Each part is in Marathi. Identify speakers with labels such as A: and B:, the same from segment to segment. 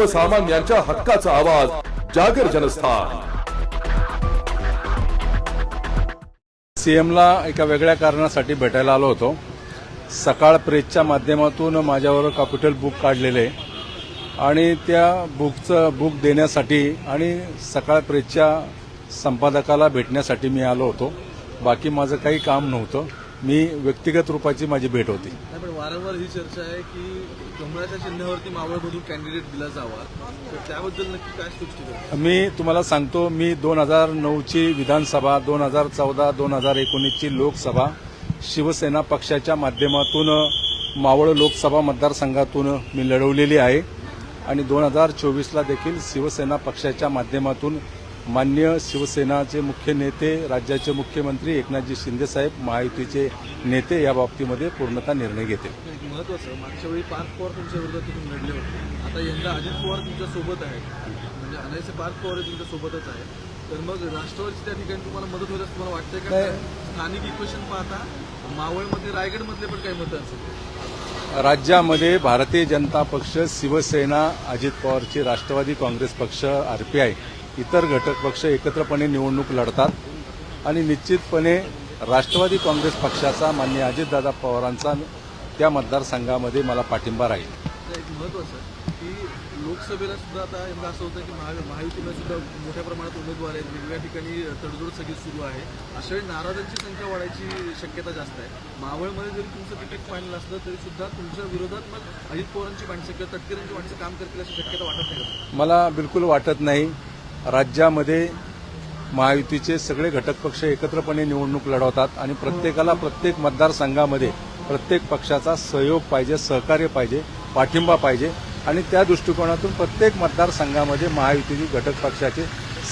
A: सर्वसामान्यांच्या हक्काचा आवाज जागर जनस्थान.
B: सीएमला एका वेगळ्या कारणासाठी भेटायला आलो होतो. सकाळ प्रेसच्या माध्यमातून माझ्यावर कॅपिटल बुक काढलेले आणि त्या बुकचं बुक देण्यासाठी आणि सकाळ प्रेसच्या संपादकाला भेटण्यासाठी मी आलो होतो. बाकी माझं काही काम नव्हतं. मी व्यक्तिगत रूपाची माझी भेट होती.
C: पण वारंवार ही चर्चा आहे की कमळाच्या चिन्हावरती मावळमधून कॅन्डिडेट दिला जावा. तर त्याबद्दल नक्की काय स्पष्टीकरण
B: मी तुम्हाला सांगतो मी दोन हजार नऊची विधानसभा दोन हजार चौदा दोन हजार एकोणीसची लोकसभा शिवसेना पक्षाच्या माध्यमातून मावळ लोकसभा मतदारसंघातून मी लढवलेली आहे. आणि दोन हजार चोवीसला देखील शिवसेना पक्षाच्या माध्यमातून मान्य शिवसेनाचे मुख्य नेते राज्याचे मुख्यमंत्री एकनाथजी शिंदेसाहेब महायुतीचे नेते या बाबतीमध्ये पूर्णतः निर्णय घेतील.
C: एक महत्वाचं मागच्या वेळी पार्थ पवार तुमच्या विरोधात लढले होते. आता यंदा अजित पवार तुमच्यासोबत आहेत. म्हणजे अनायसे पार्थ पवार हे तुमच्या सोबतच आहे तर मग राष्ट्रवादीची त्या ठिकाणी तुम्हाला मदत होईल असं तुम्हाला वाटतंय का. स्थानिक इक्वेशन पाहता मावळमध्ये रायगडमधले पण काही मतं असेल.
B: राज्यामध्ये भारतीय जनता पक्ष शिवसेना अजित पवारची राष्ट्रवादी काँग्रेस पक्ष आरपीआय इतर घटक पक्ष एकत्रपणे निवडणूक लढतात आणि निश्चितपणे राष्ट्रवादी काँग्रेस पक्षाचा मान्य अजितदादा पवारांचा त्या मतदारसंघामध्ये मला पाठिंबा राहील.
C: एक महत्वाचं की लोकसभेला सुद्धा आता यंदा असं होतं की महा महायुतीला सुद्धा मोठ्या प्रमाणात उमेदवार आहेत. वेगवेगळ्या ठिकाणी तडजोड सगळी सुरू आहे. अशा वेळी नाराजांची संख्या वाढायची शक्यता जास्त आहे. मावळमध्ये जरी तुमचं तिकीट फायनल असलं तरी सुद्धा तुमच्या विरोधात मग अजित पवारांची माणसं किंवा तटकरेंची माणसं काम करतील अशी शक्यता वाटत नाही?
B: मला बिलकुल वाटत नाही. राज्यामध्ये महायुतीचे सगळे घटक पक्ष एकत्रपणे निवडणूक लढवतात आणि प्रत्येकाला प्रत्येक मतदारसंघामध्ये प्रत्येक पक्षाचा सहयोग पाहिजे सहकार्य पाहिजे पाठिंबा पाहिजे. आणि त्या दृष्टिकोनातून प्रत्येक मतदारसंघामध्ये महायुतीचे घटक पक्षाचे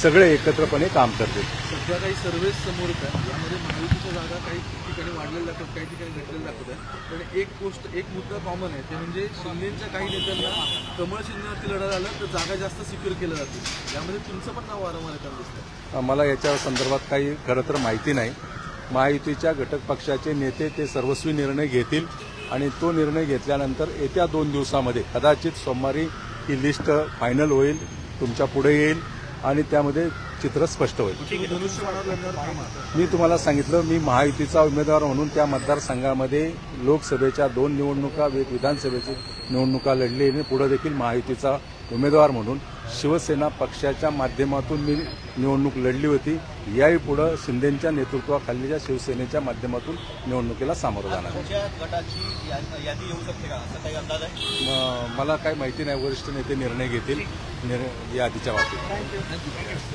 B: सगळे एकत्रपणे काम करतील.
C: सध्या काही सर्व्हेस समोर यामध्ये महायुतीच्या जागा काही ठिकाणी वाढलेल्या दाखवतात काही ठिकाणी घटलेल्या दाखवतात पण एक गोष्ट एक मुद्दा कॉमन आहे. ते म्हणजे शिंदेच्या काही नेत्यांना कमळ चिन्हावरती लढा झालं तर जागा जास्त सिक्युअर केल्या जातील. यामध्ये तुमचं पण नाव वारंवार येताना दिसतं
B: मला याच्या संदर्भात काही खरं तर माहिती नाही. महायुतीच्या घटक पक्षाचे नेते ते सर्वस्वी निर्णय घेतील आणि तो निर्णय घेतल्यानंतर येत्या दोन दिवसामध्ये कदाचित सोमवारी ही लिस्ट फायनल होईल तुमच्यापुढे येईल. आणि त्यामध्ये चित्र स्पष्ट होईल. मी तुम्हाला सांगितलं मी महायुतीचा उमेदवार म्हणून त्या मतदारसंघामध्ये लोकसभेच्या दोन निवडणुका एक विधानसभेची निवडणुका लढली आणि पुढे देखील महायुतीचा उमेदवार म्हणून. शिवसेना पक्षाच्या माध्यमातून मी निवडणूक लढली होती. याही पुढे शिंदेच्या नेतृत्वाखालीच्या शिवसेनेच्या माध्यमातून निवडणुकीला सामोरं जाणार मला काही माहिती नाही. वरिष्ठ नेते निर्णय घेतील. यादीच्या बाबतीत.